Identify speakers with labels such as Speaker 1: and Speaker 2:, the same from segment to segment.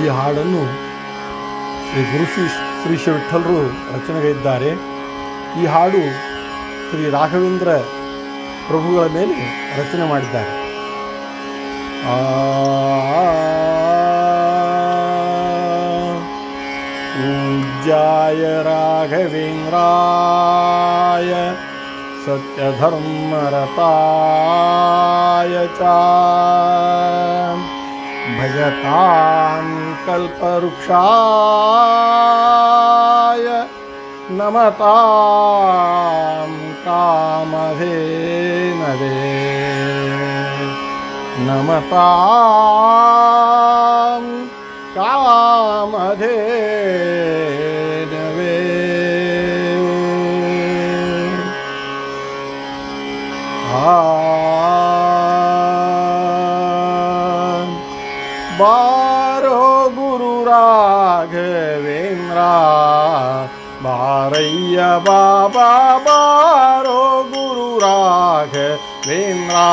Speaker 1: ಈ ಹಾಡನ್ನು ಶ್ರೀ ಗುರು ಶ್ರೀ ಶ್ರೀ ಶ್ರೀ ವಿಠಲರು ರಚನೆಗೈದ್ದಾರೆ ಈ ಹಾಡು ಶ್ರೀ ರಾಘವೇಂದ್ರ ಪ್ರಭುಗಳ ಮೇಲೆ ರಚನೆ ಮಾಡಿದ್ದಾರೆ ಆ पूज्याय राघवेन्द्राय सत्यधर्मरताय च भजतां कल्पवृक्षाय नमतां कामधेनवे नमतां कामधेनवे பாரோ குரு ராகவேந்திரா பாரைய பாபா பாரோ குரு ராகவேந்திரா.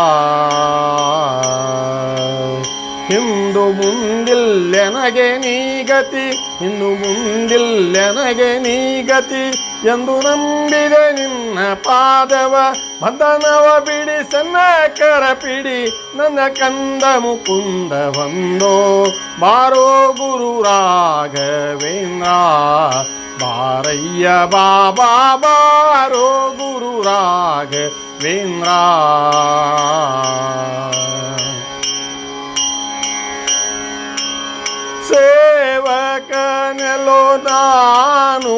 Speaker 1: ರಾಘವೇಂದ್ರ ಹಿಂದು ಮುಂದಿಲ್ಲೆನಗೆ ನೀಗತಿ ಇಂದು ಮುಂದಿಲ್ಲೆನಗೆ ನೀಗತಿ ಎಂದು ನಂಬಿದೆ ನಿನ್ನ ಪಾದವ ಬಂಧನವ ಬಿಡಿ ಸಣ್ಣ ಕರ ಪಿಡಿ ನನ್ನ ಕಂದ ಮುಕುಂದ ಬಂದೋ ಬಾರೋ ಗುರು ರಾಘವೇಂದ್ರ ಬಾರಯ್ಯ ಬಾಬಾ ಬಾರೋ ಗುರು ರಾಘವೇಂದ್ರ ಸೇವಕನೆಲೋ ನಾನು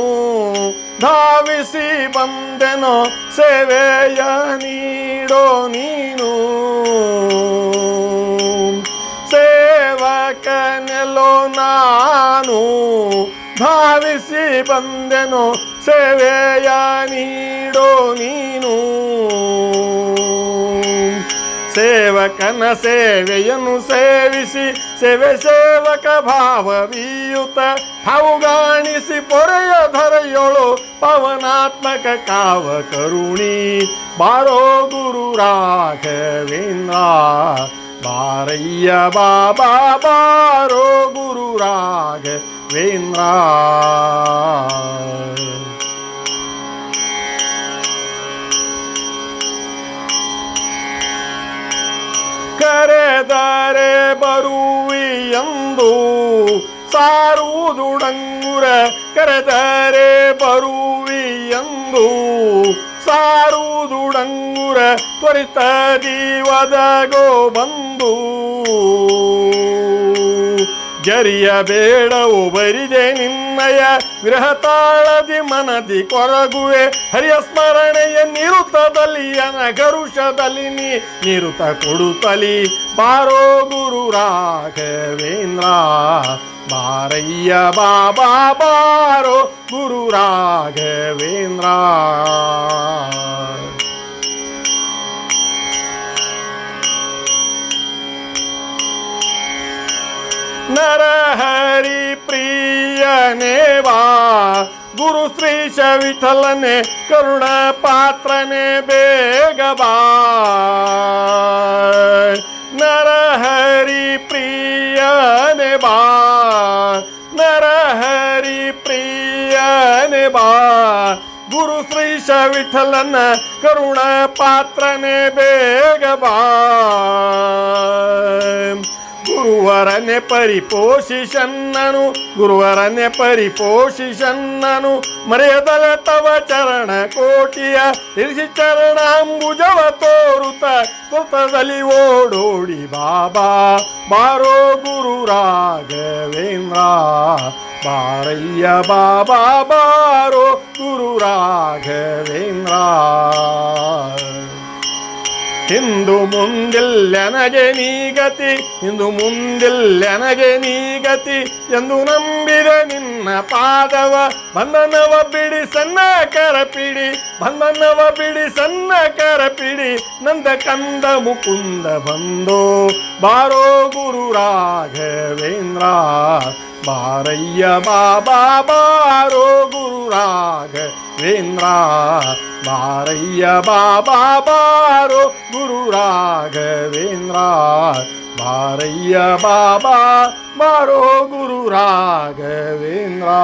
Speaker 1: ಧಾವಿಸಿ ಬಂದೆನೋ ಸೇವೆಯ ನೀಡೋ ನೀನು. ಸೇವಕನೆಲೋ ನಾನು ಧಾವಿಸಿ ಬಂದೆನೋ ಸೇವೆಯ ನೀಡೋ ನೀನು. ಸೇವಕನ ಸೇವೆಯನ್ನು ಸೇವಿಸಿ ಸೇವೆ ಸೇವಕ ಭಾವವೀಯುತ ಹಾವುಗಾಣಿಸಿ ಪೊರೆಯ ಧರೆಯೊಳು ಪವನಾತ್ಮಕ ಕಾವ ಕರುಣಿ ಬಾರೋ ಗುರು ರಾಘವೇಂದ್ರ ಬಾರಯ್ಯ ಬಾಬಾ ಬಾರೋ ಗುರು ರಾಘವೇಂದ್ರ ಕರೆದರೆ ಬರುವಿ ಎಂದು ಸಾರುವುದುಡಂಗುರ ಕರೆದರೆ ಬರುವಿ ಎಂದು ಸಾರುವುದುಡಂಗುರ ತ್ವರಿತ ದೀವದಗೋ ಬಂದು ಜರಿಯ ಬೇಡವು ಬರಿದೆ ನಿನ್ನಯ ಗೃಹ ತಾಳದಿ ಮನದಿ ಕೊರಗುವೆ. ಹರಿಯ ಸ್ಮರಣೆಯ ನಿರುತದಲ್ಲಿ, ಅನಗರುಷದಲ್ಲಿ ನೀ ನಿರುತ ಕೊಡುತ್ತಲಿ. ಬಾರೋ ಗುರು ರಾಘವೇಂದ್ರ, ಬಾರಯ್ಯ ಬಾಬಾ, ಬಾರೋ ಗುರು ರಾಘವೇಂದ್ರ. ನರಹರಿ ಪ್ರಿಯನೇ ಬಾ ಗುರು ಶ್ರೀಶ ವಿಠಲನೆ ಕರುಣ ಪಾತ್ರನೆ ಬೇಗ ಬಾ ನರಹರಿ ಪ್ರಿಯನೆ ಬಾ ನರಹರಿ ಪ್ರಿಯನೆ ಬಾ ಗುರು ಶ್ರೀಶ ವಿಠಲನ ಕರುಣ ಪಾತ್ರನೆ ಬೇಗ ಬಾ ಗುರುವರನೆ ಪರಿಪೋಷಿಷನ್ನನು ಗುರುವರನೆ ಪರಿಪೋಷಿಷನ್ನನು ಮರೆಯದಲ ತವ ಚರಣ ಕೋಟಿಯ ಇರಿಸಿ ಚರಣಾಂಬುಜವ ತೋರುತ ತುತದಲ್ಲಿ ಓಡೋಡಿ ಬಾಬಾ. ಬಾರೋ ಗುರು ರಾಘವೇಂದ್ರ, ಬಾರಯ್ಯ ಬಾಬಾ, ಬಾರೋ ಗುರು ರಾಘವೇಂದ್ರ. ಇಂದು ಮುಂದಿಲ್ಲೆನಗೆ ನೀಗತಿ ಇಂದು ಮುಂದಿಲ್ಲೆನಗೆ ನೀಗತಿ ಎಂದು ನಂಬಿದೆ ನಿನ್ನ ಪಾದವ ಬಂಧನವ ಬಿಡಿ ಸಣ್ಣ ಕರ ಪಿಡಿ ಬಂಧನವ ಬಿಡಿ ಸಣ್ಣ ಕರ ಪಿಡಿ ನಂದ ಕಂದ ಮುಕುಂದ ಬಂದೋ ಬಾರೋ ಗುರು ರಾಘವೇಂದ್ರ ಬಾರಯ್ಯ ಬಾಬಾ ಬಾರೋ ಗುರು ರಾಘವೇಂದ್ರ பாரைய பாபா பாரோ குரு ராகவேந்திரா பாரைய பாபா பாரோ குரு ராகவேந்திரா